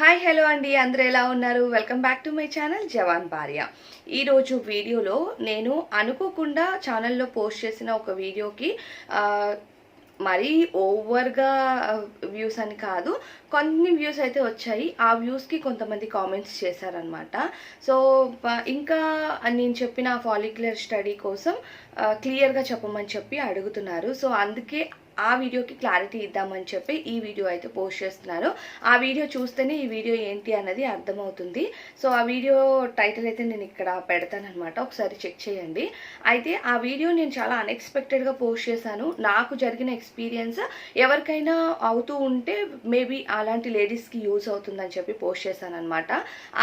Hi hello అండి. అందరూ ఎలా ఉన్నారు? Welcome back to my channel జవాన్ భార్య. ఈరోజు వీడియోలో నేను అనుకోకుండా ఛానల్లో పోస్ట్ చేసిన ఒక వీడియోకి మరీ ఓవర్గా వ్యూస్ అని కాదు కొన్ని వ్యూస్ అయితే వచ్చాయి. ఆ వ్యూస్కి కొంతమంది కామెంట్స్ చేశారనమాట సో ఇంకా నేను చెప్పిన ఫాలిక్యులర్ స్టడీ కోసం క్లియర్గా చెప్పమని చెప్పి అడుగుతున్నారు. సో అందుకే ఆ వీడియోకి క్లారిటీ ఇద్దామని చెప్పి ఈ వీడియో అయితే పోస్ట్ చేస్తున్నారు. ఆ వీడియో చూస్తేనే ఈ వీడియో ఏంటి అన్నది అర్థమవుతుంది. సో ఆ వీడియో టైటిల్ అయితే నేను ఇక్కడ పెడతానమాట ఒకసారి చెక్ చేయండి. అయితే ఆ వీడియో నేను చాలా అన్ఎక్స్పెక్టెడ్గా పోస్ట్ చేశాను. నాకు జరిగిన ఎక్స్పీరియన్స్ ఎవరికైనా అవుతూ ఉంటే మేబీ అలాంటి లేడీస్కి యూజ్ అవుతుందని చెప్పి పోస్ట్ చేశాను అనమాట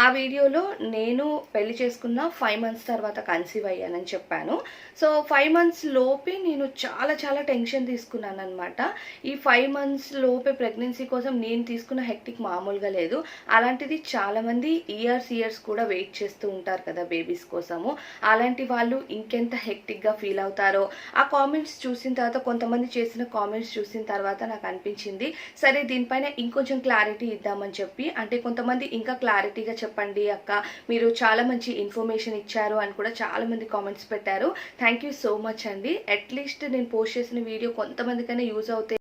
ఆ వీడియోలో నేను పెళ్ళి చేసుకున్న ఫైవ్ మంత్స్ తర్వాత కన్సీవ్ అయ్యానని చెప్పాను. సో ఫైవ్ మంత్స్ లోపే నేను చాలా చాలా టెన్షన్ తీసుకున్నాను అనమాట ఈ ఫైవ్ మంత్స్ లోపే ప్రెగ్నెన్సీ కోసం నేను తీసుకున్న హెక్టిక్ మామూలుగా లేదు. అలాంటిది చాలామంది ఇయర్స్ ఇయర్స్ కూడా వెయిట్ చేస్తూ ఉంటారు కదా బేబీస్ కోసము. అలాంటి వాళ్ళు ఇంకెంత హెక్టిక్గా ఫీల్ అవుతారో. ఆ కామెంట్స్ చూసిన తర్వాత కొంతమంది చేసిన కామెంట్స్ చూసిన తర్వాత నాకు అనిపించింది సరే దీనిపైన ఇంకొంచెం క్లారిటీ ఇద్దామని చెప్పి. అంటే కొంతమంది ఇంకా క్లారిటీగా చెప్పండి అక్క మీరు చాలా మంచి ఇన్ఫర్మేషన్ ఇచ్చారు అని కూడా చాలామంది కామెంట్స్ పెట్టారు. థ్యాంక్ యూ సో మచ్ అండి. అట్లీస్ట్ నేను పోస్ట్ చేసిన వీడియో కొంతమందికైనా యూజ్ అవుతాయి.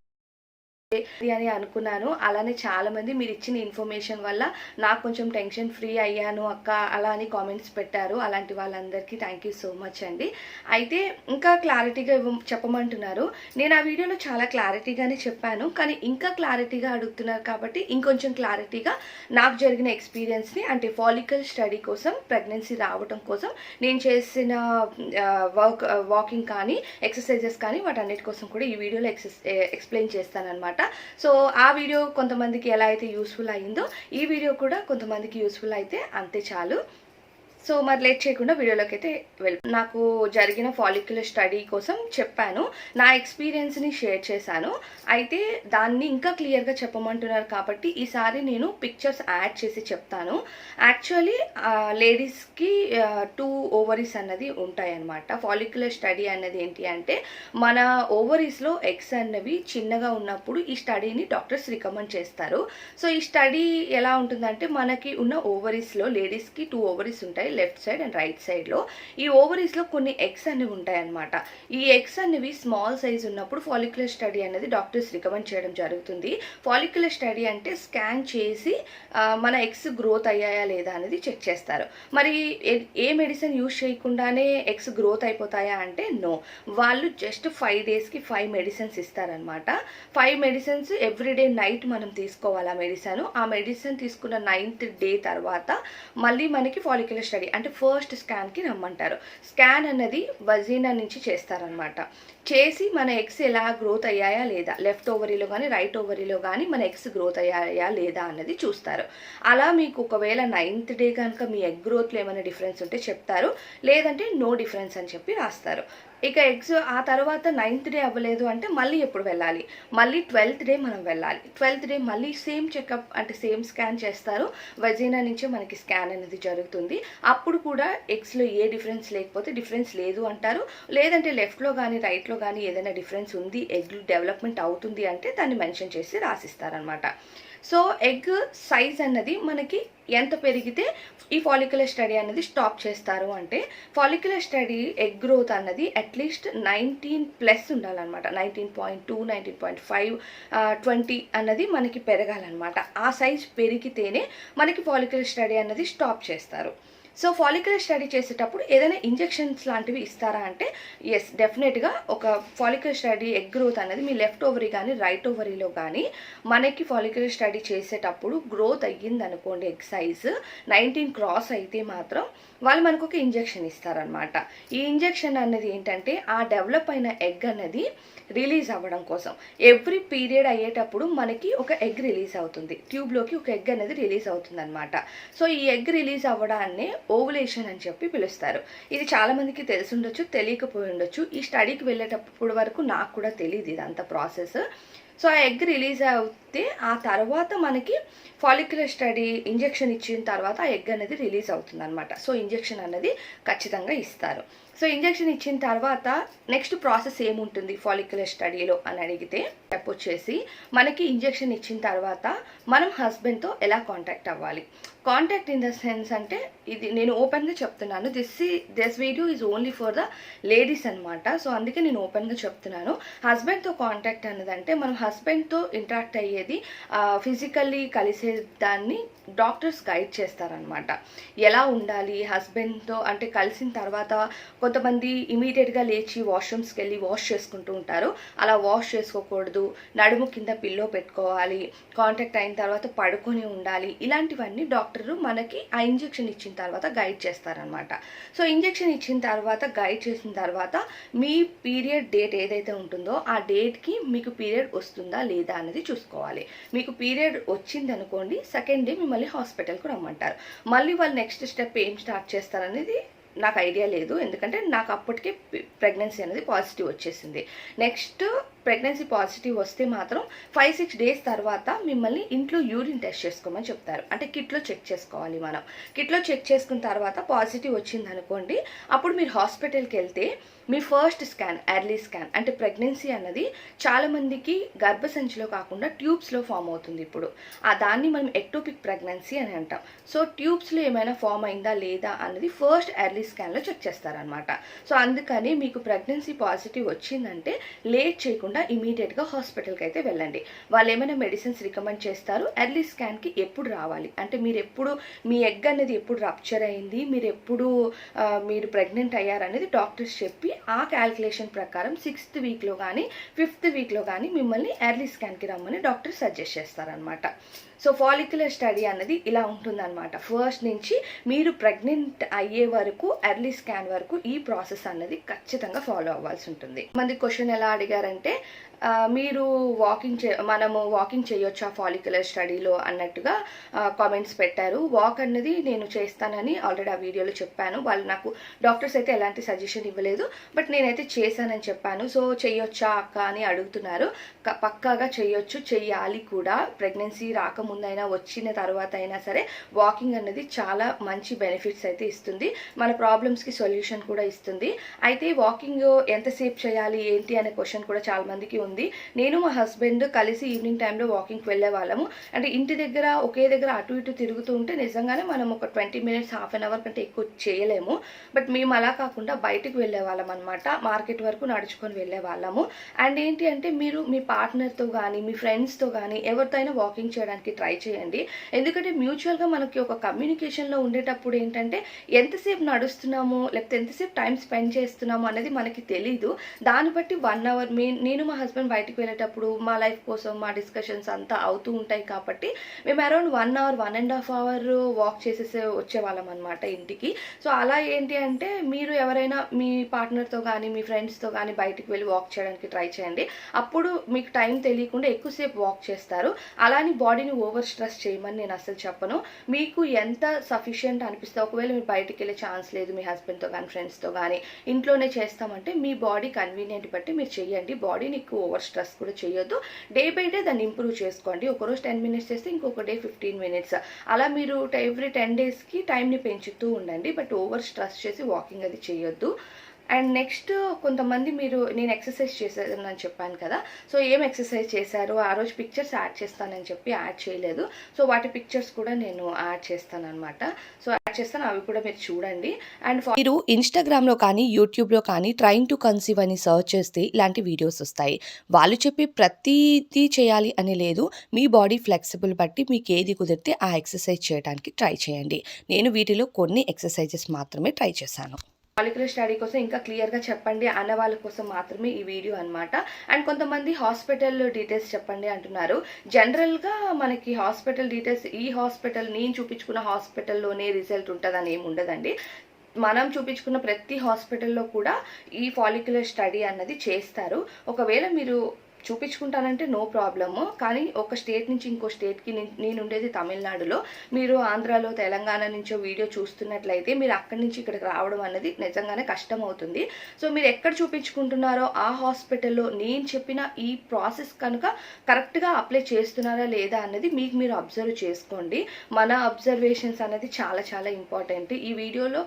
అని అనుకున్నాను. అలానే చాలా మంది మీరు ఇచ్చిన ఇన్ఫర్మేషన్ వల్ల నాకు కొంచెం టెన్షన్ ఫ్రీ అయ్యాను అక్క అలా అని కామెంట్స్ పెట్టారు. అలాంటి వాళ్ళందరికీ థ్యాంక్ యూ సో మచ్ అండి. అయితే ఇంకా క్లారిటీగా చెప్పమంటున్నారు. నేను ఆ వీడియోలో చాలా క్లారిటీగానే చెప్పాను. కానీ ఇంకా క్లారిటీగా అడుగుతున్నారు కాబట్టి ఇంకొంచెం క్లారిటీగా నాకు జరిగిన ఎక్స్పీరియన్స్ని అంటే ఫాలికల్ స్టడీ కోసం ప్రెగ్నెన్సీ రావడం కోసం నేను చేసిన వర్క్ వాకింగ్ కానీ ఎక్సర్సైజెస్ కానీ వాటన్నిటి కోసం కూడా ఈ వీడియోలో ఎక్సెస్ ఎక్స్ప్లెయిన్ చేస్తాను అనమాట అనమాట. సో ఆ వీడియో కొంతమందికి ఎలా అయితే యూస్ఫుల్ అయిందో ఈ వీడియో కూడా కొంతమందికి యూస్ఫుల్ అయితే అంతే చాలు. సో మరి లేట్ చేయకుండా వీడియోలోకి అయితే వెళ్ నాకు జరిగిన ఫాలిక్యులర్ స్టడీ కోసం చెప్పాను. నా ఎక్స్పీరియన్స్ని షేర్ చేశాను. అయితే దాన్ని ఇంకా క్లియర్గా చెప్పమంటున్నారు కాబట్టి ఈసారి నేను పిక్చర్స్ యాడ్ చేసి చెప్తాను. యాక్చువల్లీ లేడీస్కి టూ ఓవరీస్ అన్నది ఉంటాయన్నమాట. ఫాలిక్యులర్ స్టడీ అన్నది ఏంటి అంటే మన ఓవరీస్లో ఎగ్స్ అన్నవి చిన్నగా ఉన్నప్పుడు ఈ స్టడీని డాక్టర్స్ రికమెండ్ చేస్తారు. సో ఈ స్టడీ ఎలా ఉంటుందంటే మనకి ఉన్న ఓవరీస్లో లేడీస్కి టూ ఓవరీస్ ఉంటాయి. లెఫ్ట్ సైడ్ అండ్ రైట్ సైడ్లో ఈ ఓవరీస్లో కొన్ని ఎగ్స్ అనేవి ఉంటాయన్నమాట. ఈ ఎగ్స్ అనేవి స్మాల్ సైజ్ ఉన్నప్పుడు ఫాలిక్యులర్ స్టడీ అనేది డాక్టర్స్ రికమెండ్ చేయడం జరుగుతుంది. ఫాలిక్యులర్ స్టడీ అంటే స్కాన్ చేసి మన ఎగ్స్ గ్రోత్ అయ్యాయా లేదా అనేది చెక్ చేస్తారు. మరి ఏ- ఏ మెడిసిన్ యూజ్ చేయకుండానే ఎగ్స్ గ్రోత్ అయిపోతాయా అంటే నో. వాళ్ళు జస్ట్ ఫైవ్ డేస్కి ఫైవ్ మెడిసిన్స్ ఇస్తారనమాట ఫైవ్ మెడిసిన్స్ ఎవ్రీడే నైట్ మనం తీసుకోవాలి ఆ మెడిసిన్. ఆ మెడిసిన్ తీసుకున్న నైన్త్ డే తర్వాత మళ్ళీ మనకి ఫాలిక్యులర్ స్టడీ అంటే ఫస్ట్ స్కాన్కి రమ్మంటారు. స్కాన్ అన్నది వజీనా నుంచి చేస్తారనమాట చేసి మన ఎగ్స్ ఎలా గ్రోత్ అయ్యాయా లేదా? లెఫ్ట్ ఓవరీలో కానీ రైట్ ఓవరీలో కానీ మన ఎగ్స్ గ్రోత్ అయ్యాయా లేదా అన్నది చూస్తారు. అలా మీకు ఒకవేళ నైన్త్ డే కనుక మీ ఎగ్ గ్రోత్లో ఏమైనా డిఫరెన్స్ ఉంటే చెప్తారు. లేదంటే నో డిఫరెన్స్ అని చెప్పి రాస్తారు. ఇక ఎగ్స్ ఆ తర్వాత నైన్త్ డే అవ్వలేదు అంటే మళ్ళీ ఎప్పుడు వెళ్ళాలి? మళ్ళీ ట్వెల్త్ డే మనం వెళ్ళాలి. ట్వెల్త్ డే మళ్ళీ సేమ్ చెకప్ అంటే సేమ్ స్కాన్ చేస్తారు. వజీనా నుంచే మనకి స్కాన్ అనేది జరుగుతుంది. అప్పుడు కూడా ఎగ్స్లో ఏ డిఫరెన్స్ లేకపోతే డిఫరెన్స్ లేదు అంటారు. లేదంటే లెఫ్ట్లో కానీ రైట్లో కానీ ఏదైనా డిఫరెన్స్ ఉంది ఎగ్ డెవలప్మెంట్ అవుతుంది అంటే దాన్ని మెన్షన్ చేసి రాసిస్తారనమాట సో ఎగ్ సైజ్ అన్నది మనకి ఎంత పెరిగితే ఈ ఫాలిక్యులర్ స్టడీ అనేది స్టాప్ చేస్తారు అంటే ఫాలిక్యులర్ స్టడీ ఎగ్ గ్రోత్ అన్నది అట్లీస్ట్ నైన్టీన్ ప్లస్ ఉండాలన్నమాట. Nineteen point two nineteen point five twenty అన్నది మనకి పెరగాలన్నమాట. ఆ సైజ్ పెరిగితేనే మనకి ఫాలిక్యులర్ స్టడీ అన్నది స్టాప్ చేస్తారు. సో ఫాలిక్యులర్ స్టడీ చేసేటప్పుడు ఏదైనా ఇంజెక్షన్స్ లాంటివి ఇస్తారా అంటే ఎస్ డెఫినెట్గా ఒక ఫాలిక్యులర్ స్టడీ ఎగ్ గ్రోత్ అనేది మీ లెఫ్ట్ ఓవరీ కానీ రైట్ ఓవరీలో కానీ మనకి ఫాలిక్యులర్ స్టడీ చేసేటప్పుడు గ్రోత్ అయ్యింది అనుకోండి ఎగ్ సైజ్ నైన్టీన్ క్రాస్ అయితే మాత్రం వాళ్ళు మనకు ఒక ఇంజెక్షన్ ఇస్తారనమాట ఈ ఇంజెక్షన్ అనేది ఏంటంటే ఆ డెవలప్ అయిన ఎగ్ అనేది రిలీజ్ అవ్వడం కోసం. ఎవ్రీ పీరియడ్ అయ్యేటప్పుడు మనకి ఒక ఎగ్ రిలీజ్ అవుతుంది. ట్యూబ్లోకి ఒక ఎగ్ అనేది రిలీజ్ అవుతుంది అనమాట సో ఈ ఎగ్ రిలీజ్ అవ్వడాన్ని ఓవులేషన్ అని చెప్పి పిలుస్తారు. ఇది చాలా మందికి తెలిసి ఉండొచ్చు తెలియకపోయి ఉండొచ్చు ఈ స్టడీకి వెళ్ళేటప్పుడు వరకు నాకు కూడా తెలియదు ఇదంతా ప్రాసెస్. సో ఆ ఎగ్ రిలీజ్ అవుతే ఆ తర్వాత మనకి ఫాలిక్యులర్ స్టడీ ఇంజెక్షన్ ఇచ్చిన తర్వాత ఆ ఎగ్ అనేది రిలీజ్ అవుతుంది అనమాట సో ఇంజెక్షన్ అనేది ఖచ్చితంగా ఇస్తారు. సో ఇంజెక్షన్ ఇచ్చిన తర్వాత నెక్స్ట్ ప్రాసెస్ ఏముంటుంది ఫాలిక్యులర్ స్టడీలో అని అడిగితే స్టెప్ వచ్చేసి మనకి ఇంజెక్షన్ ఇచ్చిన తర్వాత మనం హస్బెండ్తో ఎలా కాంటాక్ట్ అవ్వాలి? కాంటాక్ట్ ఇన్ ద సెన్స్ అంటే ఇది నేను ఓపెన్గా చెప్తున్నాను. This this video is only for the ladies అనమాట సో అందుకే నేను ఓపెన్గా చెప్తున్నాను. హస్బెండ్తో కాంటాక్ట్ అన్నదంటే మనం హస్బెండ్తో ఇంటరాక్ట్ అయ్యేది ఫిజికల్లీ కలిసే దాన్ని డాక్టర్స్ గైడ్ చేస్తారనమాట ఎలా ఉండాలి హస్బెండ్తో అంటే కలిసిన తర్వాత కొంతమంది ఇమీడియట్గా లేచి వాష్రూమ్స్కి వెళ్ళి వాష్ చేసుకుంటూ ఉంటారు. అలా వాష్ చేసుకోకూడదు. నడుము కింద పిల్లో పెట్టుకోవాలి. కాంటాక్ట్ అయిన తర్వాత పడుకొని ఉండాలి. ఇలాంటివన్నీ డాక్టర్ మనకి ఆ ఇంజెక్షన్ ఇచ్చిన తర్వాత గైడ్ చేస్తారనమాట సో ఇంజెక్షన్ ఇచ్చిన తర్వాత గైడ్ చేసిన తర్వాత మీ పీరియడ్ డేట్ ఏదైతే ఉంటుందో ఆ డేట్కి మీకు పీరియడ్ వస్తుందా లేదా అనేది చూసుకోవాలి. మీకు పీరియడ్ వచ్చింది అనుకోండి సెకండ్ డే మిమ్మల్ని హాస్పిటల్కి రమ్మంటారు. మళ్ళీ వాళ్ళు నెక్స్ట్ స్టెప్ ఏం స్టార్ట్ చేస్తారనేది నాకు ఐడియా లేదు. ఎందుకంటే నాకు అప్పటికే ప్రెగ్నెన్సీ అనేది పాజిటివ్ వచ్చేసింది. నెక్స్ట్ ప్రెగ్నెన్సీ పాజిటివ్ వస్తే మాత్రం ఫైవ్ సిక్స్ డేస్ తర్వాత మిమ్మల్ని ఇంట్లో యూరిన్ టెస్ట్ చేసుకోమని చెప్తారు. అంటే కిట్లో చెక్ చేసుకోవాలి మనం. కిట్లో చెక్ చేసుకున్న తర్వాత పాజిటివ్ వచ్చింది అనుకోండి అప్పుడు మీరు హాస్పిటల్కి వెళ్తే మీ ఫస్ట్ స్కాన్ ఎర్లీ స్కాన్ అంటే ప్రెగ్నెన్సీ అన్నది చాలామందికి గర్భసంచిలో కాకుండా ట్యూబ్స్లో ఫామ్ అవుతుంది ఇప్పుడు. ఆ దాన్ని మనం ఎక్టోపిక్ ప్రెగ్నెన్సీ అని అంటాం. సో ట్యూబ్స్లో ఏమైనా ఫామ్ అయిందా లేదా అన్నది ఫస్ట్ ఎర్లీ స్కాన్లో చెక్ చేస్తారనమాట సో అందుకని మీకు ప్రెగ్నెన్సీ పాజిటివ్ వచ్చిందంటే లేట్ చేయకుండా ఇమీడియట్గా హాస్పిటల్కి అయితే వెళ్ళండి. వాళ్ళు ఏమైనా మెడిసిన్స్ రికమెండ్ చేస్తారు. ఎర్లీ స్కాన్కి ఎప్పుడు రావాలి? అంటే మీరు ఎప్పుడు మీ ఎగ్ అనేది ఎప్పుడు రప్చర్ అయింది? మీరు ఎప్పుడు మీరు ప్రెగ్నెంట్ అయ్యారనేది డాక్టర్స్ చెప్పి ఆ క్యాల్కులేషన్ ప్రకారం సిక్స్త్ వీక్లో కానీ ఫిఫ్త్ వీక్లో కానీ మిమ్మల్ని ఎర్లీ స్కాన్కి రమ్మని డాక్టర్ సజెస్ట్ చేస్తారనమాట సో ఫాలిక్యులర్ స్టడీ అన్నది ఇలా ఉంటుందన్నమాట. ఫస్ట్ నుంచి మీరు ప్రెగ్నెంట్ అయ్యే వరకు ఎర్లీ స్కాన్ వరకు ఈ ప్రాసెస్ అన్నది ఖచ్చితంగా ఫాలో అవ్వాల్సి ఉంటుంది. మంది క్వశ్చన్ ఎలా అడిగారంటే మీరు వాకింగ్ చే మనము వాకింగ్ చేయొచ్చా ఫాలిక్యులర్ స్టడీలో అన్నట్టుగా కామెంట్స్ పెట్టారు. వాక్ అన్నది నేను చేస్తానని ఆల్రెడీ ఆ వీడియోలో చెప్పాను. వాళ్ళు నాకు డాక్టర్స్ అయితే ఎలాంటి సజెషన్ ఇవ్వలేదు బట్ నేనైతే చేశానని చెప్పాను. సో చెయ్యొచ్చా అక్క అని అడుగుతున్నారు. పక్కాగా చేయొచ్చు చెయ్యాలి కూడా. ప్రెగ్నెన్సీ రాకముందైనా వచ్చిన తర్వాత అయినా సరే వాకింగ్ అన్నది చాలా మంచి బెనిఫిట్స్ అయితే ఇస్తుంది. మన ప్రాబ్లమ్స్కి సొల్యూషన్ కూడా ఇస్తుంది. అయితే వాకింగ్ ఎంతసేపు చేయాలి ఏంటి అనే క్వశ్చన్ కూడా చాలా మందికి ఉంది. నేను మా హస్బెండ్ కలిసి ఈవినింగ్ టైంలో వాకింగ్కి వెళ్ళే వాళ్ళము. అంటే ఇంటి దగ్గర ఒకే దగ్గర అటు ఇటు తిరుగుతూ ఉంటే నిజంగానే మనం ఒక twenty minutes half an hour కంటే ఎక్కువ చేయలేము. బట్ మేము అలా కాకుండా బయటకు వెళ్ళే వాళ్ళం అనమాట మార్కెట్ వరకు నడుచుకొని వెళ్ళే వాళ్ళము. అండ్ ఏంటి అంటే మీరు మీ పార్ట్నర్తో కానీ మీ ఫ్రెండ్స్తో కానీ ఎవరితో అయినా వాకింగ్ చేయడానికి ట్రై చేయండి. ఎందుకంటే మ్యూచువల్గా మనకి ఒక కమ్యూనికేషన్లో ఉండేటప్పుడు ఏంటంటే ఎంతసేపు నడుస్తున్నాము లేకపోతే ఎంతసేపు టైం స్పెండ్ చేస్తున్నాము అనేది మనకి తెలీదు. దాన్ని బట్టి వన్ అవర్ మీ నేను మా హస్బెండ్ బయటికి వెళ్ళేటప్పుడు మా లైఫ్ కోసం మా డిస్కషన్స్ అంతా అవుతూ ఉంటాయి కాబట్టి మేము around one hour one and half hour walk చేసేసే వచ్చేవాళ్ళం అనమాట ఇంటికి. సో అలా ఏంటి అంటే మీరు ఎవరైనా మీ పార్ట్నర్తో కానీ మీ ఫ్రెండ్స్తో కానీ బయటికి వెళ్ళి వాక్ చేయడానికి ట్రై చేయండి. అప్పుడు మీకు టైం తెలియకుండా ఎక్కువసేపు వాక్ చేస్తారు. అలాని బాడీని ఓవర్ స్ట్రెస్ చేయమని నేను అసలు చెప్పను. మీకు ఎంత సఫిషియంట్ అనిపిస్తే ఒకవేళ మీరు బయటికి వెళ్ళే ఛాన్స్ లేదు మీ హస్బెండ్తో కానీ ఫ్రెండ్స్తో కానీ ఇంట్లోనే చేస్తామంటే మీ బాడీ కన్వీనియంట్ బట్టి మీరు చేయండి. బాడీని ఎక్కువ ఓవర్ స్ట్రెస్ కూడా చేయొద్దు. డే బై డే దాన్ని ఇంప్రూవ్ చేసుకోండి. ఒకరోజు టెన్ మినిట్స్ చేస్తే ఇంకొక డే ఫిఫ్టీన్ మినిట్స్. అలా మీరు ఎవ్రీ టెన్ డేస్కి టైంని పెంచుతూ ఉండండి. బట్ ఓవర్ స్ట్రెస్ చేసి వాకింగ్ అది చేయొద్దు. అండ్ నెక్స్ట్ కొంతమంది మీరు నేను ఎక్సర్సైజ్ చేశానని చెప్పాను కదా. సో ఏం ఎక్సర్సైజ్ చేశారు? ఆ రోజు పిక్చర్స్ యాడ్ చేస్తానని చెప్పి యాడ్ చేయలేదు. సో వాటి పిక్చర్స్ కూడా నేను యాడ్ చేస్తాను అనమాట సో యాడ్ చేస్తాను. అవి కూడా మీరు చూడండి. అండ్ మీరు ఇన్స్టాగ్రామ్లో కానీ యూట్యూబ్లో కానీ ట్రైన్ టు కన్సీవ్ అని సర్చ్ చేస్తే ఇలాంటి వీడియోస్ వస్తాయి. వాళ్ళు చెప్పి ప్రతిదీ చేయాలి అని లేదు. మీ బాడీ ఫ్లెక్సిబుల్ బట్టి మీకు ఏది కుదిరితే ఆ ఎక్సర్సైజ్ చేయడానికి ట్రై చేయండి. నేను వీటిలో కొన్ని ఎక్సర్సైజెస్ మాత్రమే ట్రై చేశాను. మాలిక్యులర్ స్టడీ కోసం ఇంకా క్లియర్గా చెప్పండి అన్న వాళ్ళ కోసం మాత్రమే ఈ వీడియో అన్నమాట. అండ్ కొంతమంది హాస్పిటల్ డీటెయిల్స్ చెప్పండి అంటున్నారు. జనరల్గా మనకి హాస్పిటల్ డీటెయిల్స్ ఈ హాస్పిటల్ నేను చూపించుకున్న హాస్పిటల్లోనే రిజల్ట్ ఉంటుందని ఏమి ఉండదండి. మనం చూపించుకున్న ప్రతి హాస్పిటల్లో కూడా ఈ ఫాలిక్యులర్ స్టడీ అన్నది చేస్తారు. ఒకవేళ మీరు చూపించుకుంటానంటే నో ప్రాబ్లము. కానీ ఒక స్టేట్ నుంచి ఇంకో స్టేట్కి నేను ఉండేది తమిళనాడులో. మీరు ఆంధ్రాలో తెలంగాణ నుంచో వీడియో చూస్తున్నట్లయితే మీరు అక్కడి నుంచి ఇక్కడికి రావడం అనేది నిజంగానే కష్టం అవుతుంది సో మీరు ఎక్కడ చూపించుకుంటున్నారో ఆ హాస్పిటల్లో నేను చెప్పిన ఈ ప్రాసెస్ కనుక కరెక్ట్గా అప్లై చేస్తున్నారా లేదా అన్నది మీకు మీరు అబ్జర్వ్ చేసుకోండి. మన అబ్జర్వేషన్స్ అనేది చాలా చాలా ఇంపార్టెంట్. ఈ వీడియోలో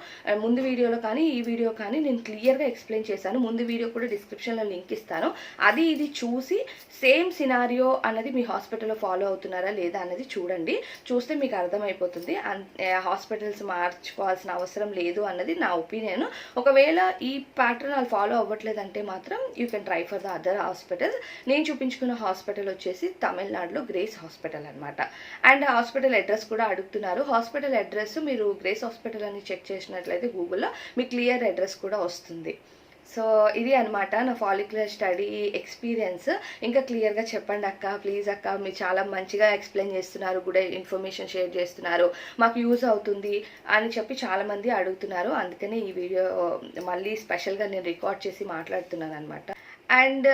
ముందు వీడియోలో కానీ ఈ వీడియో కానీ నేను క్లియర్గా ఎక్స్ప్లెయిన్ చేశాను. ముందు వీడియో కూడా డిస్క్రిప్షన్లో లింక్ ఇస్తాను. అది ఇది చూ చూసి సేమ్ సినారియో అన్నది మీ హాస్పిటల్లో ఫాలో అవుతున్నారా లేదా అనేది చూడండి. చూస్తే మీకు అర్థమైపోతుంది. హాస్పిటల్స్ మార్చుకోవాల్సిన అవసరం లేదు అన్నది నా ఒపీనియన్. ఒకవేళ ఈ ప్యాటర్న్ వాళ్ళు ఫాలో అవ్వట్లేదంటే మాత్రం you can try for the other hospitals. నేను చూపించుకున్న హాస్పిటల్ వచ్చేసి తమిళనాడులో గ్రేస్ హాస్పిటల్ అనమాట అండ్ హాస్పిటల్ అడ్రస్ కూడా అడుగుతున్నారు. హాస్పిటల్ అడ్రస్ మీరు గ్రేస్ హాస్పిటల్ అని చెక్ చేసినట్లయితే గూగుల్లో మీ క్లియర్ అడ్రస్ కూడా వస్తుంది. సో ఇది అనమాట నా ఫాలిక్యులర్ స్టడీ ఎక్స్పీరియన్స్ ఇంకా క్లియర్గా చెప్పండి అక్క ప్లీజ్ అక్క. మీరు చాలా మంచిగా ఎక్స్ప్లెయిన్ చేస్తున్నారు కూడా ఇన్ఫర్మేషన్ షేర్ చేస్తున్నారు. మాకు యూజ్ అవుతుంది అని చెప్పి చాలామంది అడుగుతున్నారు. అందుకనే ఈ వీడియో మళ్ళీ స్పెషల్గా నేను రికార్డ్ చేసి మాట్లాడుతున్నాను అనమాట అండ్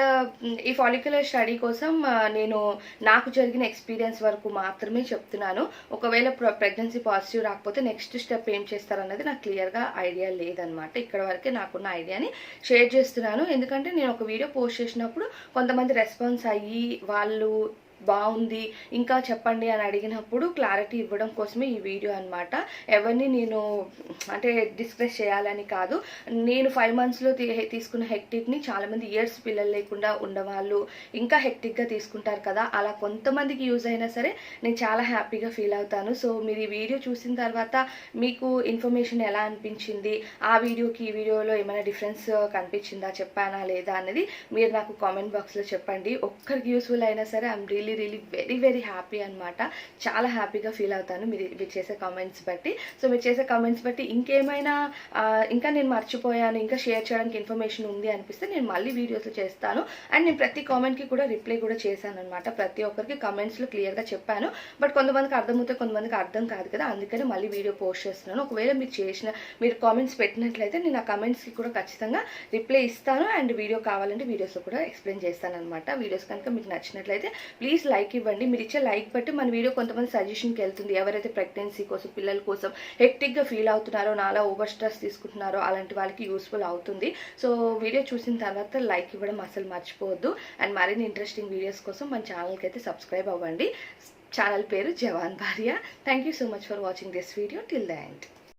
ఈ ఫాలిక్యులర్ స్టడీ కోసం నేను నాకు జరిగిన ఎక్స్పీరియన్స్ వరకు మాత్రమే చెప్తున్నాను. ఒకవేళ ప్రెగ్నెన్సీ పాజిటివ్ రాకపోతే నెక్స్ట్ స్టెప్ ఏం చేస్తారన్నది నాకు క్లియర్గా ఐడియా లేదనమాట ఇక్కడ వరకే నాకున్న ఐడియాని షేర్ చేస్తున్నాను. ఎందుకంటే నేను ఒక వీడియో పోస్ట్ చేసినప్పుడు కొంతమంది రెస్పాన్స్ అయ్యి వాళ్ళు బాగుంది ఇంకా చెప్పండి అని అడిగినప్పుడు క్లారిటీ ఇవ్వడం కోసమే ఈ వీడియో అనమాట ఎవరిని నేను అంటే డిస్కస్ చేయాలని కాదు. నేను ఫైవ్ మంత్స్లో తీసుకున్న హెక్టిక్ని చాలామంది ఇయర్స్ పిల్లలు లేకుండా ఉన్నవాళ్ళు ఇంకా హెక్టిక్గా తీసుకుంటారు కదా. అలా కొంతమందికి యూజ్ అయినా సరే నేను చాలా హ్యాపీగా ఫీల్ అవుతాను. సో మీరు ఈ వీడియో చూసిన తర్వాత మీకు ఇన్ఫర్మేషన్ ఎలా అనిపించింది? ఆ వీడియోకి ఈ వీడియోలో ఏమైనా డిఫరెన్స్ కనిపించిందా చెప్పానా లేదా అనేది మీరు నాకు కామెంట్ బాక్స్లో చెప్పండి. ఒక్కరికి యూస్ఫుల్ అయినా సరే I'm real really very very happy అనమాట చాలా హ్యాపీగా ఫీల్ అవుతాను మీరు మీరు చేసే కామెంట్స్ బట్టి. సో మీరు చేసే కామెంట్స్ బట్టి ఇంకేమైనా ఇంకా నేను మర్చిపోయాను ఇంకా షేర్ చేయడానికి ఇన్ఫర్మేషన్ ఉంది అనిపిస్తే నేను మళ్ళీ వీడియోస్లో చేస్తాను. అండ్ నేను ప్రతి కామెంట్కి కూడా రిప్లై కూడా చేశాను అనమాట ప్రతి ఒక్కరికి కామెంట్స్లో క్లియర్గా చెప్పాను. బట్ కొంతమందికి అర్థమవుతే కొంతమందికి అర్థం కాదు కదా అందుకని మళ్ళీ వీడియో పోస్ట్ చేస్తున్నాను. ఒకవేళ మీరు చేసిన మీరు కామెంట్స్ పెట్టినట్లయితే నేను ఆ కామెంట్స్కి కూడా ఖచ్చితంగా రిప్లై ఇస్తాను. అండ్ వీడియో కావాలంటే వీడియోస్లో కూడా ఎక్స్ప్లెయిన్ చేస్తాను అనమాట వీడియోస్ కనుక మీకు నచ్చినట్లయితే ప్లీజ్ ప్లీజ్ లైక్ ఇవ్వండి. మీరు ఇచ్చే లైక్ బట్టి మన వీడియో కొంతమంది సజెషన్కి వెళ్తుంది ఎవరైతే ప్రెగ్నెన్సీ కోసం పిల్లల కోసం హెక్టిక్గా ఫీల్ అవుతున్నారో నాలా ఓవర్ స్ట్రెస్ తీసుకుంటున్నారో అలాంటి వాళ్ళకి యూస్ఫుల్ అవుతుంది. సో వీడియో చూసిన తర్వాత లైక్ ఇవ్వడం అసలు మర్చిపోవద్దు. అండ్ మరిన్ని ఇంట్రెస్టింగ్ వీడియోస్ కోసం మన ఛానల్కి అయితే సబ్స్క్రైబ్ అవ్వండి. ఛానల్ పేరు Jawan Bharya. Thank you so much for watching this video till the end